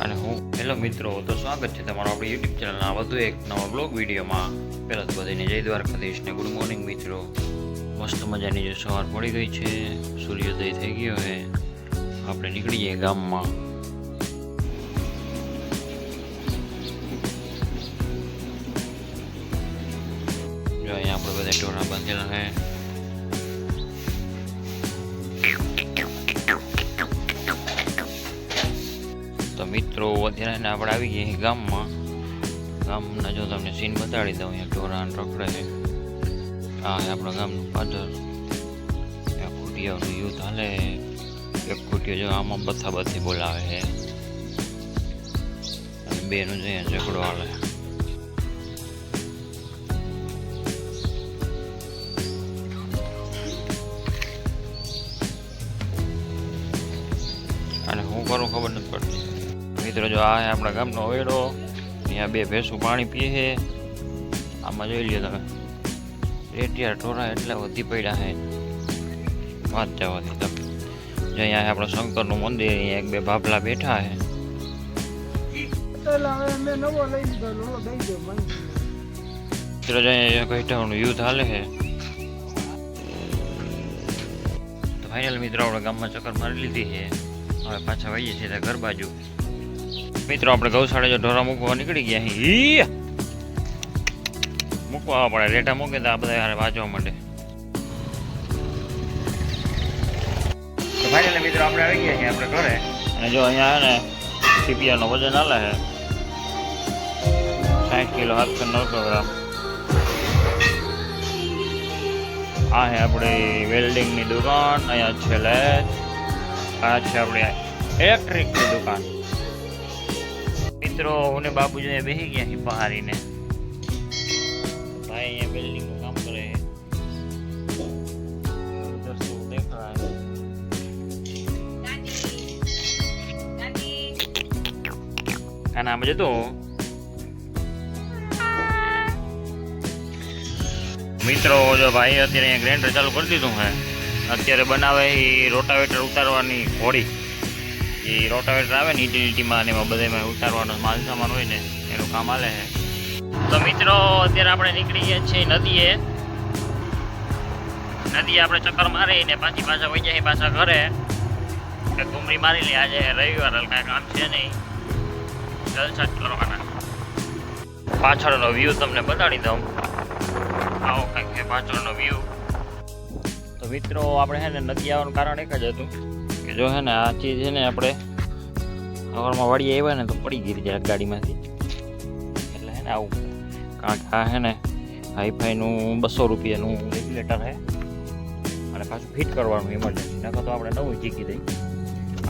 અને હું, હેલો મિત્રો, તો સ્વાગત છે તમારો આપણી યુટ્યુબ ચેનલના વધુ એક નવા બ્લોગ વિડીયોમાં. પહેલાં તો બધીને જય દ્વારકાધીશ ને ગુડ મોર્નિંગ મિત્રો. મસ્ત મજાની જે સવાર પડી ગઈ છે, સૂર્યોદય થઈ ગયો છે. આપણે નીકળીએ ગામમાં. જો અહીંયા આપણે બધા ટોળા બાંધેલા છે. મિત્રો, અત્યારે આપણે આવી ગયા ગામમાં. ગામના જો તમને સીન બતાડી દઉં, અહીંયા ઢોરાન રખડે છે. આ આપણા ગામનું પાદર. કુટિયાનું યુદ્ધ હાલે. એક કુટિયો જો આમાં બથા બધી બોલાવે છે. અને બેનું જે ઝઘડો હાલે. અને હું કરું ખબર નથી પડતી. મિત્રો જો આ આપણા ગામનો અવેડો અહીંયા બે ભેંસું પાણી પીએ છે. આમાં જોઈ લ્યો તમે. રેટિયા ટોરા એટલા વધી પડ્યા છે. વાત જવાથી તમે જો અહીંયા આપણો શંકરનું મંદિર અહીંયા એક બે ભાભલા બેઠા છે. મિત્રો જો અહીંયા કઈટાનું યુદ્ધ હાલે છે. તો ફાઇનલ મિત્રો આપણે ગામમાં ચક્કર મારી લીધી છે. હવે પાછા વહીએ છીએ ઘર બાજુ. મિત્રો, આપણે ગૌશાળા જો ઢોરા મૂકવા નીકળી ગયા છીએ મૂકવા આવવા પડે રેટા મૂકે તો આ બધા યાર વાંચવા માટે મિત્રો, આપણે આવી ગયા આપણે ઘરે. અને જો અહીંયા ને સીપિયાનો વજન હાલે છે. સાઠ કિલો સાતસો નવસો ગ્રામ આ છે આપણી વેલ્ડિંગની દુકાન, અહીંયા છે લેચ આ છે આપણી ઇલેક્ટ્રિકની દુકાન. મિત્રો, હું ને બાપુ જોઈએ બેસી ગયા છે પહાડીને. ભાઈ અહીંયા બિલ્ડિંગનું કામ કરે. દેખાય. ખાનામાં જતો મિત્રો, જો ભાઈ અત્યારે અહીંયા ગ્રાઇન્ડર ચાલુ કરી દીધું હે અત્યારે બનાવે એ રોટાવેટર ઉતારવાની હોડી. એ રોટાવેટર આવે ને યુટિલિટીમાં ને એમાં બધામાં ઉતારવાનો માલ સામાન હોય ને, એનું કામ હાલે છે. તો મિત્રો, અત્યારે આપણે નીકળી ગયા છીએ નદીએ. નદીએ આપણે ચક્કર મારી ને પાછી પાછા વહી જાય પાછા ઘરે. ઘૂમરી મારી લે આજે રવિવાર કાંઈ કામ છે નહીં. જલસા જ કરવાના. પાછળનો વ્યૂ તમને બતાડી દઉં. આવો કંઈક છે પાછળનો વ્યૂ તો મિત્રો, આપણે છે ને નદી આવવાનું કારણ એક જ હતું. કે જો છે ને આ ચીજ છે ને આપણે સવારમાં વાળી આવ્યા ને તો પડી ગઈ જરાક ગાડીમાંથી. એટલે હે ને આવું. કારણ કે આ હે ને હાઈફાઈનું બસો રૂપિયાનું રેગ્યુલેટર છે અને પાછું ફિટ કરવાનું ઇમરજન્સી નકર તો આપણે નવું જીકી દઈ.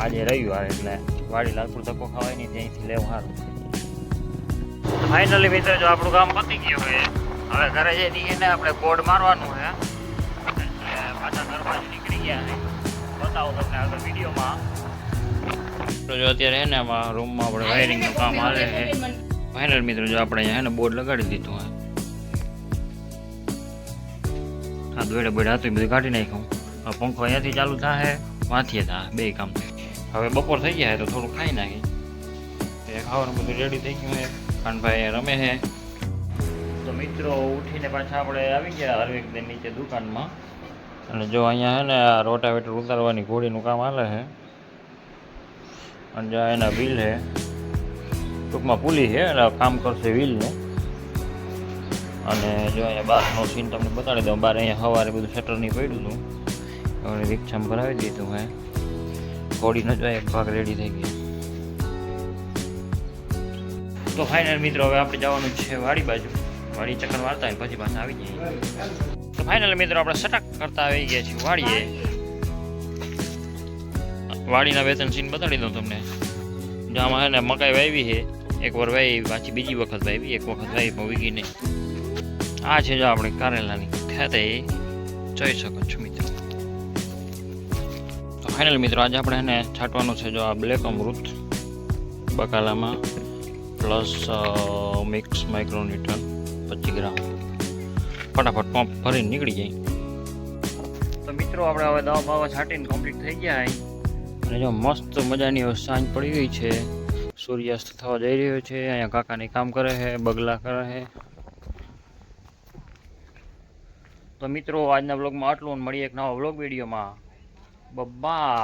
આજે રવિવાર એટલે વાડી લાલપુર ધક્કો ખવાય નહીં, ત્યાંથી લેવું સારું. ફાઇનલી મિત્રો, જો આપણું કામ પતી ગયું હોય હવે ઘરે જઈને આપણે બોર્ડ મારવાનું છે. પાછા ઘરમાં નીકળી ગયા બતાવો તમને. આગળ વિડીયોમાં. તો જો અત્યારે છે ને આમાં રૂમમાં આપણે વાયરિંગનું કામ હાલે છે. ફાઇનલ મિત્રો જો આપણે અહીંયા ને બોર્ડ લગાડી દીધું હોય. આ દોડે બોડે હતું બધું કાઢી નાખ્યું. હવે પંખો અહીંયાથી ચાલુ થાય વાંચીએ થાય બે કામ હવે બપોર થઈ ગયા તો થોડું ખાઈ નાખી ખાવાનું બધું રેડી થઈ ગયું છે ખાનભાઈ રમે છે તો મિત્રો ઉઠીને પાછા આપણે આવી ગયા હરવેકની નીચે દુકાનમાં. અને જો અહીંયા છે ને આ રોટાવેટર ઉતારવાની ઘોડીનું કામ હાલે છે અને જો એના વ્હીલ છે ટૂંકમાં પુલી છે એટલે કામ કરશે વ્હીલને. અને જો અહીંયા બહારનો સીન તમને બતાડી દઉં, બહાર અહીંયા સવારે બધું શટર નહીં પડ્યું હતું. હવે રિક્ષામાં ભરાવી દીધું હે. ઘોડીનો જો એક ભાગ રેડી થઈ ગયો. તો ફાઇનલ મિત્રો, હવે આપણે જવાનું છે વાડી બાજુ. વાડી ચક્કર મારતા પછી પાછા આવી જઈએ. ફાઇનલ મિત્રો, આપણે સટક કરતા આવી ગયા છીએ વાડીએ વાડીના બે ત્રણ સીન બતાડી દઉં તમને. જામાં છે ને મકાઈ વાવી છે, એક વાર વાવી પાછી બીજી વખત વાવી એક વખત વાવી પણ વીગી નહીં. આ છે જો આપણે કારેલાની ખેતે. જોઈ શકો છો મિત્રો. તો ફાઇનલ મિત્રો, આજે આપણે એને છાંટવાનું છે જો આ બ્લેક અમૃત બકાલામાં પ્લસ મિક્સ માઇક્રોન્યુટ્રન પચીસ ગ્રામ. ફટાફટ પંપ ભરીને નીકળી જાય. તો મિત્રો આપણે હવે દવા બાવા છાંટીને કમ્પ્લીટ થઈ ગયા અને જો મસ્ત મજાની હવે સાંજ પડી ગઈ છે. સૂર્યાસ્ત થવા જઈ રહ્યો છે. અહીંયા કાકાની કામ કરે છે બગલા કરે છે. તો મિત્રો આજના બ્લોગમાં આટલું મળીએ એક નવા બ્લોગ વિડીયોમાં. બબ્બા.